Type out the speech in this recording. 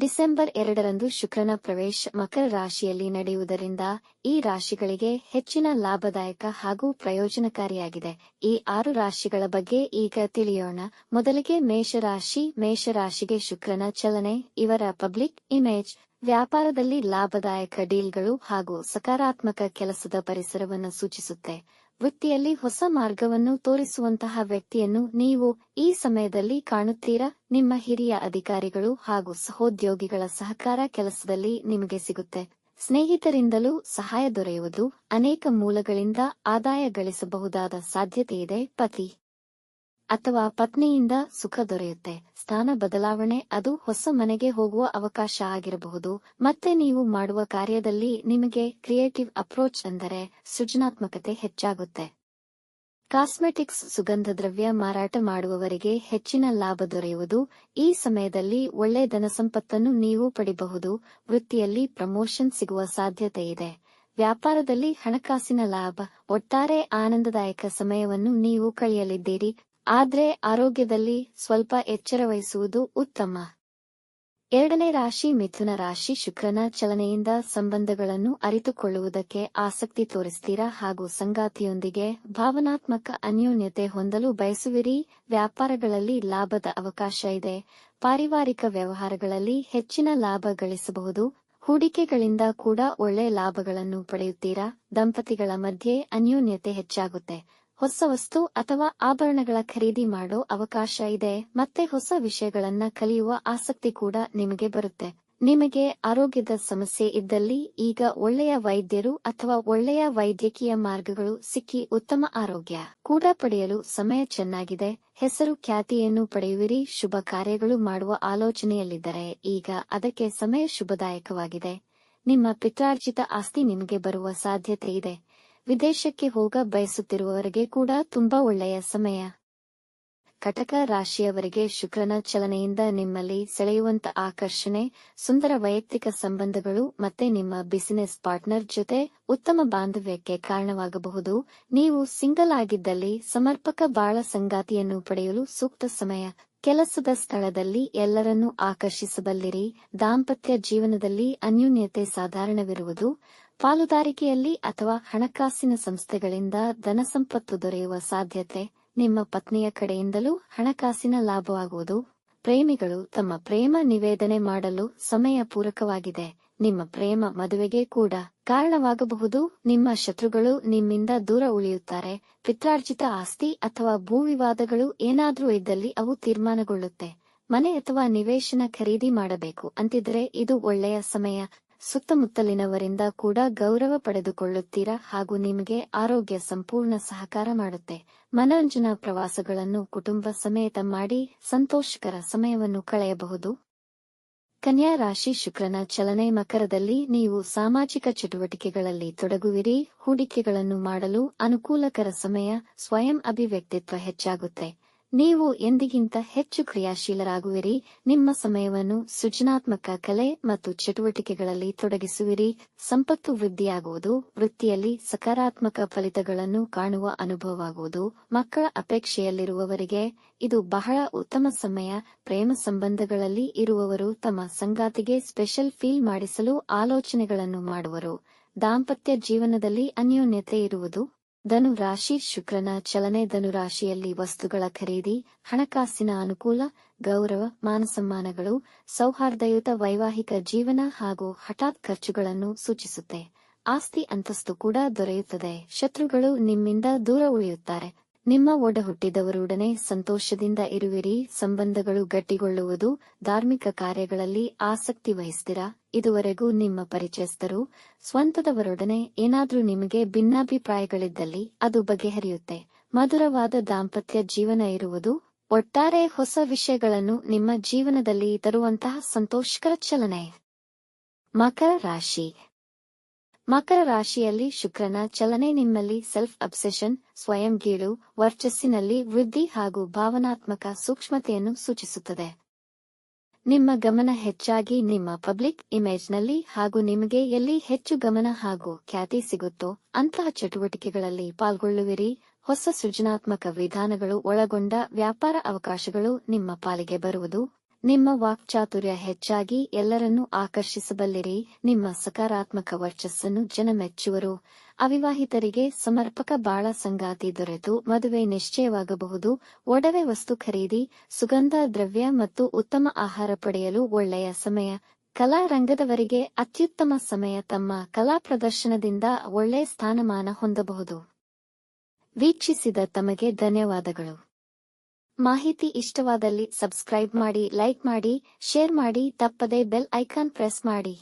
December ಎರಡರಂದು ಶುಕ್ರನ ಪ್ರವೇಶ ಮಕರ ರಾಶಿಯಲ್ಲಿ ನಡೆಯುವುದರಿಂದ ಈ ರಾಶಿಗಳಿಗೆ ಹೆಚ್ಚಿನ ಲಾಭದಾಯಕ ಹಾಗೂ ಪ್ರಯೋಜನಕಾರಿಯಾಗಿದೆ. ಈ ಆರು ರಾಶಿಗಳ ಬಗ್ಗೆ ಈಗ ತಿಳಿಯೋಣ. ಮೊದಲಿಗೆ ಮೇಷರಾಶಿ. ಮೇಷರಾಶಿಗೆ ಶುಕ್ರನ ಚಲನೆ, ಇವರ ಪಬ್ಲಿಕ್ ಇಮೇಜ್, ವ್ಯಾಪಾರದಲ್ಲಿ ಲಾಭದಾಯಕ ಡೀಲ್ಗಳು ಹಾಗೂ ಸಕಾರಾತ್ಮಕ ಕೆಲಸದ ಪರಿಸರವನ್ನು ಸೂಚಿಸುತ್ತೆ. ವೃತ್ತಿಯಲ್ಲಿ ಹೊಸ ಮಾರ್ಗವನ್ನು ತೋರಿಸುವಂತಹ ವ್ಯಕ್ತಿಯನ್ನು ನೀವು ಈ ಸಮಯದಲ್ಲಿ ಕಾಣುತ್ತೀರಾ? ನಿಮ್ಮ ಹಿರಿಯ ಅಧಿಕಾರಿಗಳು ಹಾಗೂ ಸಹೋದ್ಯೋಗಿಗಳ ಸಹಕಾರ ಕೆಲಸದಲ್ಲಿ ನಿಮಗೆ ಸಿಗುತ್ತೆ. ಸ್ನೇಹಿತರಿಂದಲೂ ಸಹಾಯ ದೊರೆಯುವುದು ಅನೇಕ ಮೂಲಗಳಿಂದ ಆದಾಯ ಗಳಿಸಬಹುದಾದ ಸಾಧ್ಯತೆಯಿದೆ, ಪತಿ. ಅಥವಾ ಪತ್ನಿಯಿಂದ ಸುಖ ದೊರೆಯುತ್ತೆ. ಸ್ಥಾನ ಬದಲಾವಣೆ, ಅದು ಹೊಸ ಮನೆಗೆ ಹೋಗುವ ಅವಕಾಶ ಆಗಿರಬಹುದು. ಮತ್ತೆ ನೀವು ಮಾಡುವ ಕಾರ್ಯದಲ್ಲಿ ನಿಮಗೆ ಕ್ರಿಯೇಟಿವ್ ಅಪ್ರೋಚ್ ಅಂದರೆ ಸೃಜನಾತ್ಮಕತೆ ಹೆಚ್ಚಾಗುತ್ತೆ. ಕಾಸ್ಮೆಟಿಕ್ಸ್ ಸುಗಂಧ ದ್ರವ್ಯ ಮಾರಾಟ ಮಾಡುವವರಿಗೆ ಹೆಚ್ಚಿನ ಲಾಭ ದೊರೆಯುವುದು. ಈ ಸಮಯದಲ್ಲಿ ಒಳ್ಳೆ ಧನಸಂಪತ್ತನ್ನು ನೀವು ಪಡಿಬಹುದು. ವೃತ್ತಿಯಲ್ಲಿ ಪ್ರಮೋಷನ್ ಸಿಗುವ ಸಾಧ್ಯತೆ ಇದೆ. ವ್ಯಾಪಾರದಲ್ಲಿ ಹಣಕಾಸಿನ ಲಾಭ. ಒಟ್ಟಾರೆ ಆನಂದದಾಯಕ ಸಮಯವನ್ನು ನೀವು ಕಳೆಯಲಿದ್ದೀರಿ. ಆದ್ರೆ ಆರೋಗ್ಯದಲ್ಲಿ ಸ್ವಲ್ಪ ಎಚ್ಚರ ವಹಿಸುವುದು ಉತ್ತಮ. ಎರಡನೇ ರಾಶಿ ಮಿಥುನ ರಾಶಿ ಶುಕ್ರನ ಚಲನೆಯಿಂದ ಸಂಬಂಧಗಳನ್ನು ಅರಿತುಕೊಳ್ಳುವುದಕ್ಕೆ ಆಸಕ್ತಿ ತೋರಿಸ್ತೀರಾ ಹಾಗೂ ಸಂಗಾತಿಯೊಂದಿಗೆ ಭಾವನಾತ್ಮಕ ಅನ್ಯೋನ್ಯತೆ ಹೊಂದಲು ಬಯಸುವಿರಿ. ವ್ಯಾಪಾರಗಳಲ್ಲಿ ಲಾಭದ ಅವಕಾಶ ಇದೆ. ಪಾರಿವಾರಿಕ ವ್ಯವಹಾರಗಳಲ್ಲಿ ಹೆಚ್ಚಿನ ಲಾಭ ಗಳಿಸಬಹುದು. ಹೂಡಿಕೆಗಳಿಂದ ಕೂಡ ಒಳ್ಳೆ ಲಾಭಗಳನ್ನು ಪಡೆಯುತ್ತೀರಾ. ದಂಪತಿಗಳ ಮಧ್ಯೆ ಅನ್ಯೋನ್ಯತೆ ಹೆಚ್ಚಾಗುತ್ತೆ. ಹೊಸ ವಸ್ತು ಅಥವಾ ಆಭರಣಗಳ ಖರೀದಿ ಮಾಡೋ ಅವಕಾಶ ಇದೆ, ಮತ್ತೆ ಹೊಸ ವಿಷಯಗಳನ್ನ ಕಲಿಯುವ ಆಸಕ್ತಿ ಕೂಡ ನಿಮಗೆ ಬರುತ್ತೆ. ನಿಮಗೆ ಆರೋಗ್ಯದ ಸಮಸ್ಯೆ ಇದ್ದಲ್ಲಿ ಈಗ ಒಳ್ಳೆಯ ವೈದ್ಯರು ಅಥವಾ ಒಳ್ಳೆಯ ವೈದ್ಯಕೀಯ ಮಾರ್ಗಗಳು ಸಿಕ್ಕಿ ಉತ್ತಮ ಆರೋಗ್ಯ ಕೂಡ ಪಡೆಯಲು ಸಮಯ ಚೆನ್ನಾಗಿದೆ. ಹೆಸರು ಖ್ಯಾತಿಯನ್ನು ಪಡೆಯುವಿರಿ, ಶುಭ ಕಾರ್ಯಗಳು ಮಾಡುವ ಆಲೋಚನೆಯಲ್ಲಿದ್ದರೆ ಈಗ ಅದಕ್ಕೆ ಸಮಯ ಶುಭದಾಯಕವಾಗಿದೆ. ನಿಮ್ಮ ಪಿತ್ರಾರ್ಜಿತ ಆಸ್ತಿ ನಿಮಗೆ ಬರುವ ಸಾಧ್ಯತೆ ಇದೆ. ವಿದೇಶಕ್ಕೆ ಹೋಗ ಬಯಸುತ್ತಿರುವವರಿಗೆ ಕೂಡ ತುಂಬಾ ಒಳ್ಳೆಯ ಸಮಯ. ಕಟಕ ರಾಶಿಯವರಿಗೆ ಶುಕ್ರನ ಚಲನೆಯಿಂದ ನಿಮ್ಮಲ್ಲಿ ಸೆಳೆಯುವಂತ ಆಕರ್ಷಣೆ, ಸುಂದರ ವೈಯಕ್ತಿಕ ಸಂಬಂಧಗಳು ಮತ್ತೆ ನಿಮ್ಮ ಬಿಸಿನೆಸ್ ಪಾರ್ಟ್ನರ್ ಜೊತೆ ಉತ್ತಮ ಬಾಂಧವ್ಯಕ್ಕೆ ಕಾರಣವಾಗಬಹುದು. ನೀವು ಸಿಂಗಲ್ ಆಗಿದ್ದಲ್ಲಿ ಸಮರ್ಪಕ ಬಾಳ ಸಂಗಾತಿಯನ್ನು ಪಡೆಯಲು ಸೂಕ್ತ ಸಮಯ. ಕೆಲಸದ ಸ್ಥಳದಲ್ಲಿ ಎಲ್ಲರನ್ನೂ ಆಕರ್ಷಿಸಬಲ್ಲಿರಿ. ದಾಂಪತ್ಯ ಜೀವನದಲ್ಲಿ ಅನ್ಯೂನ್ಯತೆ ಸಾಧಾರಣವಿರುವುದು. ಪಾಲುದಾರಿಕೆಯಲ್ಲಿ ಅಥವಾ ಹಣಕಾಸಿನ ಸಂಸ್ಥೆಗಳಿಂದ ಧನಸಂಪತ್ತು ದೊರೆಯುವ ಸಾಧ್ಯತೆ ನಿಮ್ಮ ಪತ್ನಿಯ ಕಡೆಯಿಂದಲೂ ಹಣಕಾಸಿನ ಲಾಭವಾಗುವುದು. ಪ್ರೇಮಿಗಳು ತಮ್ಮ ಪ್ರೇಮ ನಿವೇದನೆ ಮಾಡಲು ಸಮಯ ಪೂರಕವಾಗಿದೆ. ನಿಮ್ಮ ಪ್ರೇಮ ಮದುವೆಗೆ ಕೂಡ ಕಾರಣವಾಗಬಹುದು. ನಿಮ್ಮ ಶತ್ರುಗಳು ನಿಮ್ಮಿಂದ ದೂರ ಉಳಿಯುತ್ತಾರೆ. ಪಿತ್ರಾರ್ಜಿತ ಆಸ್ತಿ ಅಥವಾ ಭೂ ವಿವಾದಗಳು ಏನಾದ್ರೂ ಇದ್ದಲ್ಲಿ ಅವು ತೀರ್ಮಾನಗೊಳ್ಳುತ್ತೆ. ಮನೆ ಅಥವಾ ನಿವೇಶನ ಖರೀದಿ ಮಾಡಬೇಕು. ಅಂತಿದ್ರೆ ಇದು ಒಳ್ಳೆಯ ಸಮಯ. ಸುತ್ತಮುತ್ತಲಿನವರಿಂದ ಕೂಡ ಗೌರವ ಪಡೆದುಕೊಳ್ಳುತ್ತೀರಾ ಹಾಗೂ ನಿಮಗೆ ಆರೋಗ್ಯ ಸಂಪೂರ್ಣ ಸಹಕಾರ ಮಾಡುತ್ತೆ. ಮನರಂಜನಾ ಪ್ರವಾಸಗಳನ್ನು ಕುಟುಂಬ ಸಮೇತ ಮಾಡಿ ಸಂತೋಷಕರ ಸಮಯವನ್ನು ಕಳೆಯಬಹುದು. ಕನ್ಯಾ ರಾಶಿ ಶುಕ್ರನ ಚಲನೆ ಮಕರದಲ್ಲಿ ನೀವು ಸಾಮಾಜಿಕ ಚಟುವಟಿಕೆಗಳಲ್ಲಿ ತೊಡಗುವಿರಿ. ಹೂಡಿಕೆಗಳನ್ನು ಮಾಡಲು ಅನುಕೂಲಕರ ಸಮಯ ಸ್ವಯಂ ಅಭಿವ್ಯಕ್ತಿತ್ವ ಹೆಚ್ಚಾಗುತ್ತೆ. ನೀವು ಎಂದಿಗಿಂತ ಹೆಚ್ಚು ಕ್ರಿಯಾಶೀಲರಾಗುವಿರಿ, ನಿಮ್ಮ ಸಮಯವನ್ನು ಸೃಜನಾತ್ಮಕ ಕಲೆ ಮತ್ತು ಚಟುವಟಿಕೆಗಳಲ್ಲಿ ತೊಡಗಿಸುವಿರಿ, ಸಂಪತ್ತು ವೃದ್ಧಿಯಾಗುವುದು, ವೃತ್ತಿಯಲ್ಲಿ ಸಕಾರಾತ್ಮಕ ಫಲಿತಗಳನ್ನು ಕಾಣುವ ಅನುಭವವಾಗುವುದು, ಮಕ್ಕಳ ಅಪೇಕ್ಷೆಯಲ್ಲಿರುವವರಿಗೆ ಇದು ಬಹಳ ಉತ್ತಮ ಸಮಯ, ಪ್ರೇಮ ಸಂಬಂಧಗಳಲ್ಲಿ ಇರುವವರು ತಮ್ಮ ಸಂಗಾತಿಗೆ ಸ್ಪೆಷಲ್ ಫೀಲ್ ಮಾಡಿಸಲು ಆಲೋಚನೆಗಳನ್ನು ಮಾಡುವರು, ದಾಂಪತ್ಯ ಜೀವನದಲ್ಲಿ ಅನ್ಯೋನ್ಯತೆ ಇರುವುದು. ಧನು ರಾಶಿ ಶುಕ್ರನ ಚಲನೆ ಧನು ರಾಶಿಯಲ್ಲಿ ವಸ್ತುಗಳ ಖರೀದಿ, ಹಣಕಾಸಿನ ಅನುಕೂಲ, ಗೌರವ, ಮಾನಸಮ್ಮಾನಗಳು, ಸೌಹಾರ್ದಯುತ ವೈವಾಹಿಕ ಜೀವನ ಹಾಗೂ ಹಠಾತ್ ಖರ್ಚುಗಳನ್ನು ಸೂಚಿಸುತ್ತೆ. ಆಸ್ತಿ ಅಂತಸ್ತು ಕೂಡ ದೊರೆಯುತ್ತದೆ. ಶತ್ರುಗಳು ನಿಮ್ಮಿಂದ ದೂರ ಉಳಿಯುತ್ತಾರೆ. ನಿಮ್ಮ ಒಡ ಹುಟ್ಟಿದವರೊಡನೆ ಸಂತೋಷದಿಂದ ಇರುವಿರಿ, ಸಂಬಂಧಗಳು ಗಟ್ಟಿಗೊಳ್ಳುವುದು, ಧಾರ್ಮಿಕ ಕಾರ್ಯಗಳಲ್ಲಿ ಆಸಕ್ತಿ ವಹಿಸ್ತೀರಾ? ಇದುವರೆಗೂ ನಿಮ್ಮ ಪರಿಚಯಸ್ಥರು, ಸ್ವಂತದವರೊಡನೆ ಏನಾದರೂ ನಿಮಗೆ ಭಿನ್ನಾಭಿಪ್ರಾಯಗಳಿದ್ದಲ್ಲಿ ಅದು ಬಗೆಹರಿಯುತ್ತೆ. ಮಧುರವಾದ ದಾಂಪತ್ಯ ಜೀವನ ಇರುವುದು, ಒಟ್ಟಾರೆ ಹೊಸ ವಿಷಯಗಳನ್ನು ನಿಮ್ಮ ಜೀವನದಲ್ಲಿ ತರುವಂತಹ ಸಂತೋಷಕರ ಚಲನೆ. ಮಕರ ರಾಶಿ. ಮಕರ ರಾಶಿಯಲ್ಲಿ ಶುಕ್ರನ ಚಲನೆ ನಿಮ್ಮಲ್ಲಿ ಸೆಲ್ಫ್ ಅಬ್ಸೆಷನ್ ಸ್ವಯಂ ಗೀಳು ವರ್ಚಸ್ಸಿನಲ್ಲಿ ವೃದ್ಧಿ ಹಾಗೂ ಭಾವನಾತ್ಮಕ ಸೂಕ್ಷ್ಮತೆಯನ್ನು ಸೂಚಿಸುತ್ತದೆ. ನಿಮ್ಮ ಗಮನ ಹೆಚ್ಚಾಗಿ ನಿಮ್ಮ ಪಬ್ಲಿಕ್ ಇಮೇಜ್ನಲ್ಲಿ ಹಾಗೂ ನಿಮಗೆ ಎಲ್ಲಿ ಹೆಚ್ಚು ಗಮನ ಹಾಗೂ ಖ್ಯಾತಿ ಸಿಗುತ್ತೋ ಅಂತಹ ಚಟುವಟಿಕೆಗಳಲ್ಲಿ ಪಾಲ್ಗೊಳ್ಳುವಿರಿ. ಹೊಸ ಸೃಜನಾತ್ಮಕ ವಿಧಾನಗಳು ಒಳಗೊಂಡ ವ್ಯಾಪಾರ ಅವಕಾಶಗಳು ನಿಮ್ಮ ಪಾಲಿಗೆ ಬರುವುದು. ನಿಮ್ಮ ವಾಕ್ಚಾತುರ್ಯ ಹೆಚ್ಚಾಗಿ ಎಲ್ಲರನ್ನೂ ಆಕರ್ಷಿಸಬಲ್ಲಿರಿ. ನಿಮ್ಮ ಸಕಾರಾತ್ಮಕ ವರ್ಚಸ್ಸನ್ನು ಜನ ಮೆಚ್ಚುವರು. ಅವಿವಾಹಿತರಿಗೆ ಸಮರ್ಪಕ ಬಾಳ ಸಂಗಾತಿ ದೊರೆತು. ಮದುವೆ ನಿಶ್ಚಯವಾಗಬಹುದು. ಒಡವೆ ವಸ್ತು ಖರೀದಿ, ಸುಗಂಧ, ದ್ರವ್ಯ ಮತ್ತು ಉತ್ತಮ ಆಹಾರ ಪಡೆಯಲು ಒಳ್ಳೆಯ ಸಮಯ. ಕಲಾ ರಂಗದವರಿಗೆ ಅತ್ಯುತ್ತಮ ಸಮಯ. ತಮ್ಮ ಕಲಾ ಪ್ರದರ್ಶನದಿಂದ ಒಳ್ಳೆಯ ಸ್ಥಾನಮಾನ ಹೊಂದಬಹುದು. ವೀಕ್ಷಿಸಿದ ತಮಗೆ ಧನ್ಯವಾದಗಳು. ಮಾಹಿತಿ ಇಷ್ಟವಾದಲ್ಲಿ ಸಬ್ಸ್ಕ್ರೈಬ್ ಮಾಡಿ ಲೈಕ್ ಮಾಡಿ ಶೇರ್ ಮಾಡಿ ತಪ್ಪದೇ ಬೆಲ್ ಐಕಾನ್ ಪ್ರೆಸ್ ಮಾಡಿ.